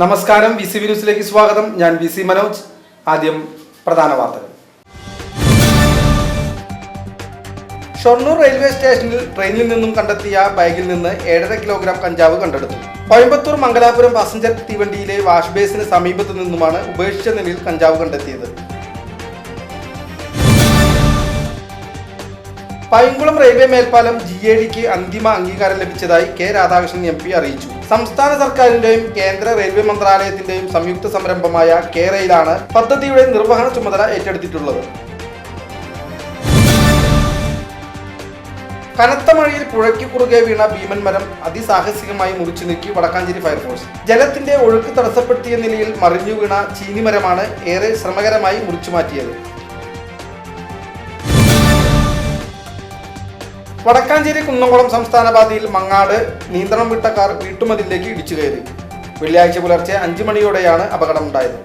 നമസ്കാരം V C ന്യൂസിലേക്ക് സ്വാഗതം. ഞാൻ വി സി മനോജ്. ആദ്യം പ്രധാന വാർത്തകൾ. ഷൊർണൂർ റെയിൽവേ സ്റ്റേഷനിൽ ട്രെയിനിൽ നിന്നും കണ്ടെത്തിയ ബാഗിൽ നിന്ന് ഏഴര കിലോഗ്രാം കഞ്ചാവ് കണ്ടെടുത്തു. കോയമ്പത്തൂർ മംഗലാപുരം പാസഞ്ചർ തീവണ്ടിയിലെ വാഷ് ബേസിന് സമീപത്തു നിന്നുമാണ് ഉപേക്ഷിച്ച നിലയിൽ കഞ്ചാവ് കണ്ടെത്തിയത്. പൈങ്കുളം റെയിൽവേ മേൽപ്പാലം ജി എ ഡിക്ക് അന്തിമ അംഗീകാരം ലഭിച്ചതായി കെ രാധാകൃഷ്ണൻ എം പി അറിയിച്ചു. സംസ്ഥാന സർക്കാരിന്റെയും കേന്ദ്ര റെയിൽവേ മന്ത്രാലയത്തിന്റെയും സംയുക്ത സംരംഭമായ കെ റെയിലാണ് പദ്ധതിയുടെ നിർവഹണ ചുമതല ഏറ്റെടുത്തിട്ടുള്ളത്. കനത്ത മഴയിൽ പുഴയ്ക്ക് കുറുകെ വീണ ഭീമൻ മരം അതിസാഹസികമായി മുറിച്ചു നീക്കി വടക്കാഞ്ചേരി ഫയർഫോഴ്സ്. ജലത്തിന്റെ ഒഴുക്ക് തടസ്സപ്പെടുത്തിയ നിലയിൽ മറിഞ്ഞു വീണ ചീനിമരമാണ് ഏറെ ശ്രമകരമായി മുറിച്ചു മാറ്റിയത്. വടക്കാഞ്ചേരി കുന്നംകുളം സംസ്ഥാന പാതയിൽ മങ്ങാട് നിയന്ത്രണം വിട്ട കാർ വീട്ടുമതിലേക്ക് ഇടിച്ചു കയറി. വെള്ളിയാഴ്ച പുലർച്ചെ അഞ്ചു മണിയോടെയാണ് അപകടമുണ്ടായത്.